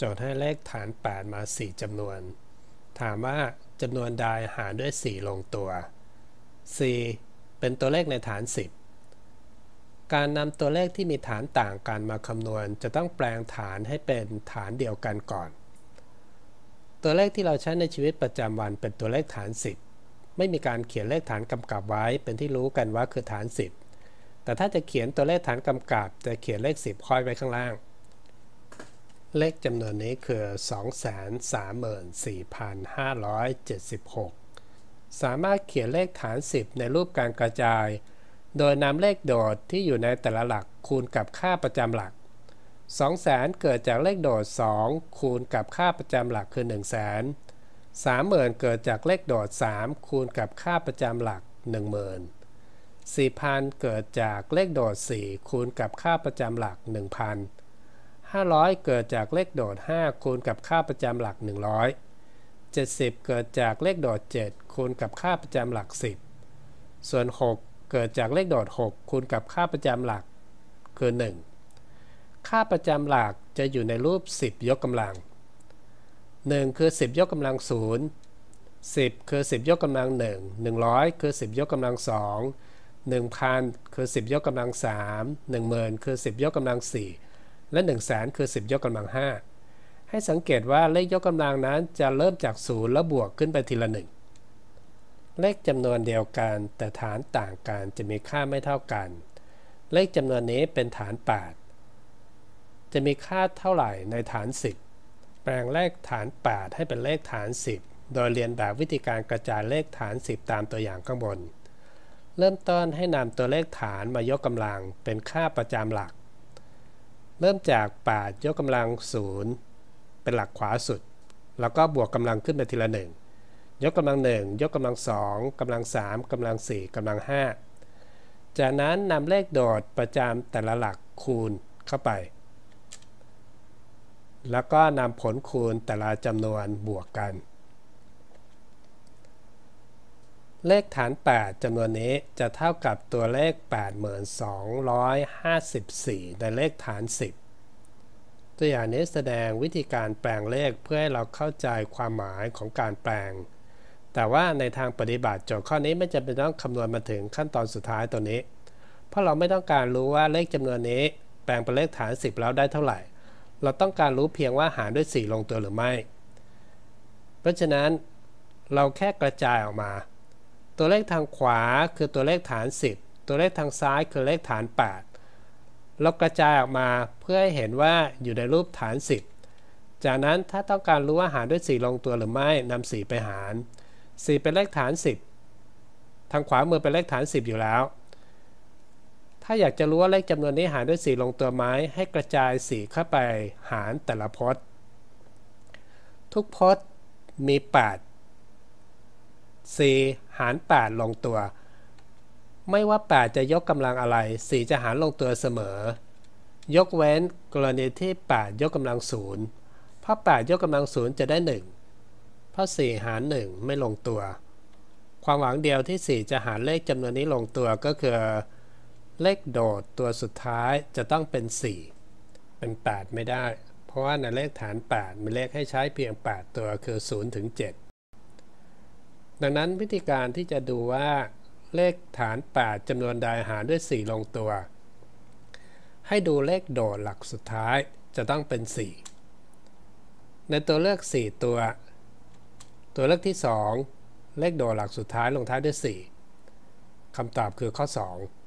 โจทย์ให้เลขฐาน 8 มา 4จำนวน ถามว่าจำนวนใดหารด้วย 4 ลงตัว 4 เป็นตัวเลขในฐาน 10 การนำตัวเลขที่มีฐานต่างกันมาคำนวณ จะต้องแปลงฐานให้เป็นฐานเดียวกันก่อน ตัวเลขที่เราใช้ในชีวิตประจำวันเป็นตัวเลขฐาน 10 ไม่มีการเขียนเลขฐานกำกับไว้เป็นที่รู้กันว่าคือฐาน 10 แต่ถ้าจะเขียนตัวเลขฐานกำกับ จะเขียนเลข 10 ค่อยไว้ข้างล่าง เลขจำนวนนี้คือ 234,576 สามารถเขียนเลขฐาน 10 ในรูปการกระจาย โดยนำเลขโดดที่อยู่ในแต่ละหลักคูณกับค่าประจำหลัก 200,000 เกิดจากเลขโดด 2 คูณกับค่าประจำหลักคือ 100,000 30,000 เกิดจากเลขโดด 3 คูณกับค่าประจำหลัก 10,000 4,000 เกิดจากเลขโดด 4 คูณกับค่าประจำหลัก 1,000 500 เกิดจากเลขโดด 5 คูณกับค่าประจำหลัก 100 70 เกิดจากเลขโดด 7 คูณกับค่าประจำหลัก 10 ส่วน 6 เกิดจากเลขโดด 6 คูณกับค่าประจำหลัก คือ 1 ค่าประจำหลักจะอยู่ในรูป 10 ยกกำลัง 1 คือ 10 ยกกำลัง 0 10 คือ 10 ยกกำลัง 1 100 คือ 10 ยกกำลัง 2 1,000 คือ 10 ยกกำลัง 3 10,000 คือ 10 ยกกำลัง 4 และ1 0 0 0 0แสนคือ 10 ยกกำลัง 5 ให้สังเกตว่าเลขยกกำลังนั้นจะเริ่มจากศูนย์แล้วบวกขึ้นไปทีละหนึ่งเลขจำนวนเดียวกันแต่ฐานต่างกันจะมีค่าไม่เท่ากัน เลขจำนวนนี้เป็นฐาน 8 จะมีค่าเท่าไหร่ในฐาน 10 แปลงเลขฐาน 8 ให้เป็นเลขฐาน 10 โดยเรียนแบบวิธีการกระจายเลขฐาน 10 ตามตัวอย่างข้างบน เริ่มต้นให้นำตัวเลขฐานมายกกำลังเป็นค่าประจำหลัก เริ่มจาก8ยกกำลัง0เป็นหลักขวาสุด แล้วก็บวกกำลังขึ้นไปทีละ1ยกกำลัง1ยกกำลัง2กำลัง3กำลัง4กำลัง5จากนั้นนำเลขโดดประจำแต่ละหลักคูณเข้าไป แล้วก็นำผลคูณแต่ละจำนวนบวกกัน เลขฐาน 8จำนวนนี้จะเท่ากับตัวเลข 8254 ในเลขฐาน 10 ตัวอย่างนี้แสดงวิธีการแปลงเลขเพื่อให้เราเข้าใจความหมายของการแปลง แต่ว่าในทางปฏิบัติโจทย์ข้อนี้ไม่จำเป็นต้องคำนวณมาถึงขั้นตอนสุดท้ายตัวนี้ เพราะเราไม่ต้องการรู้ว่าเลขจำนวนนี้ แปลงเป็นเลขฐาน 10 แล้วได้เท่าไหร่ เราต้องการรู้เพียงว่าหารด้วย 4 ลงตัวหรือไม่ เพราะฉะนั้นเราแค่กระจายออกมา ตัวเลขทางขวาคือตัวเลขฐาน 10 ตัวเลขทางซ้ายคือเลขฐาน8เรากระจายออกมาเพื่อให้เห็นว่าอยู่ในรูปฐาน 10 จากนั้นถ้าต้องการรู้ว่าหารด้วย 4 ลงตัวหรือไม่นำ4ไปหาร 4 เป็นเลขฐาน 10 ทางขวามือเป็นเลขฐาน 10 อยู่แล้ว ถ้าอยากจะรู้ว่าเลขจำนวนนี้หารด้วย 4 ลงตัวไหมให้กระจาย 4 เข้าไปหารแต่ละพจน์ ทุกพจน์มี 8 4หาร 8 ลงตัว ไม่ว่า 8 จะยกกำลังอะไร 4 จะหารลงตัวเสมอ ยกเว้นกรณีที่ 8 ยกกำลัง0เพราะ8ยกกำลัง0จะได้ 1 เพราะ 4 หาร 1 ไม่ลงตัว ความหวังเดียวที่ 4 จะหารเลขจำนวนนี้ลงตัวก็คือ เลขโดดตัวสุดท้ายจะต้องเป็น 4 เป็น 8 ไม่ได้ เพราะว่าในเลขฐาน 8 มีเลขให้ใช้เพียง 8 ตัวคือ0ถึง7 ดังนั้นวิธีการที่จะดูว่าเลขฐาน 8จำนวนใดหารด้วย 4 ลงตัว ให้ดูเลขโดดหลักสุดท้ายจะต้องเป็น 4 ในตัวเลือก 4 ตัว ตัวเลือกที่ 2 เลขโดดหลักสุดท้ายลงท้ายด้วย 4คำตอบคือข้อ 2